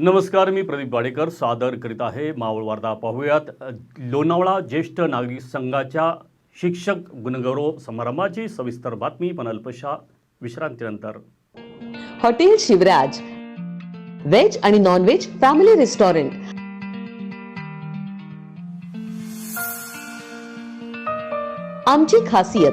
नमस्कार मी प्रदीप वाडेकर. सादर करीत आहे मावळ वार्ता. पाहूयात लोणावळा ज्येष्ठ नागरिक संघाच्या शिक्षक गुणगौरव समारंभाची सविस्तर बातमी पण अल्पशा विश्रांतीनंतर. हॉटेल शिवराज. व्हेज आणि नॉन व्हेज फॅमिली रेस्टॉरंट. आमची खासियत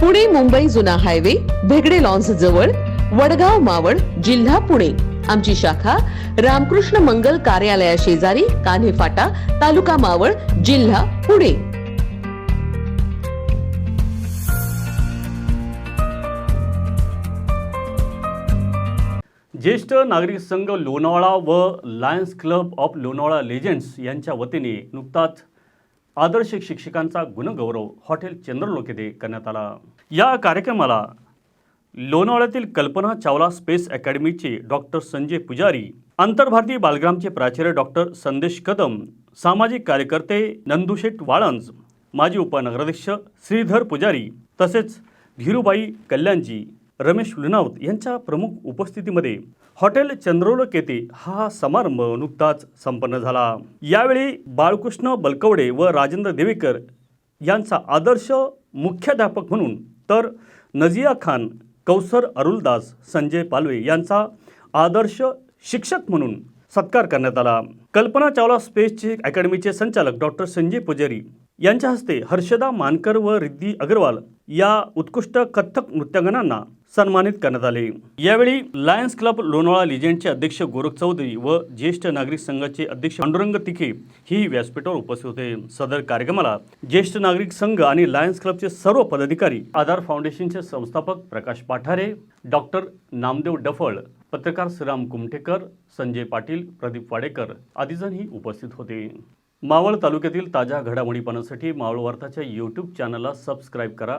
पुणे मुंबई जुना हायवे भेगडे लॉन्स जवळ वडगाव मावळ जिल्हा पुणे. आमची शाखा रामकृष्ण मंगल कार्यालया शेजारी कान्हे फाटा तालुका मावळ जिल्हा पुणे. ज्येष्ठ नागरिक संघ लोणावळा व lions club of Lonavala legends यांच्या वतीने नुकताच आदर्श शिक्षकांचा गुणगौरव हॉटेल चंद्रलोक येथे करण्यात आला. या कार्यक्रमाला लोणावळ्यातील कल्पना चावला स्पेस अकॅडमीचे डॉक्टर संजय पुजारी आंतरभारतीय बालग्रामचे प्राचार्य डॉक्टर संदेश कदम सामाजिक कार्यकर्ते नंदुशेठ वाळंज माजी उपनगराध्यक्ष श्रीधर पुजारी तसेच धीरूबाई कल्याणजी रमेश लुनावत यांच्या प्रमुख उपस्थितीमध्ये हॉटेल चंद्रोलक येथे हा समारंभ नुकताच संपन्न झाला. यावेळी बाळकृष्ण बलकवडे व राजेंद्र देवेकर यांचा आदर्श मुख्याध्यापक म्हणून तर नजिया खान कौसर अरुलदास संजय पालवे यांचा आदर्श शिक्षक म्हणून सत्कार करण्यात आला. कल्पना चावला स्पेसचे अकॅडमीचे संचालक डॉक्टर संजय पुजारी यांच्या हस्ते हर्षदा मानकर व रिद्धी अग्रवाल या उत्कृष्ट कथ्थक नृत्यांगनांना सन्मानित करण्यात आले. यावेळी लायन्स क्लब लोणावळा लिजेंडचे अध्यक्ष गोरख चौधरी व ज्येष्ठ नागरिक संघाचे अध्यक्ष पांडुरंग तिखे ही व्यासपीठावर उपस्थित होते. सदर कार्यक्रमाला ज्येष्ठ नागरिक संघ आणि लायन्स क्लबचे सर्व पदाधिकारी आधार फाउंडेशनचे संस्थापक प्रकाश पाठारे डॉक्टर नामदेव डफळ पत्रकार श्रीराम कुमठेकर संजय पाटील प्रदीप वाडेकर आदीजणही उपस्थित होते. मावळ तालुक्यातील ताज्या घडामोडी पाहण्यासाठी मावळ वार्ताच्या यूट्यूब चॅनलला सबस्क्राईब करा.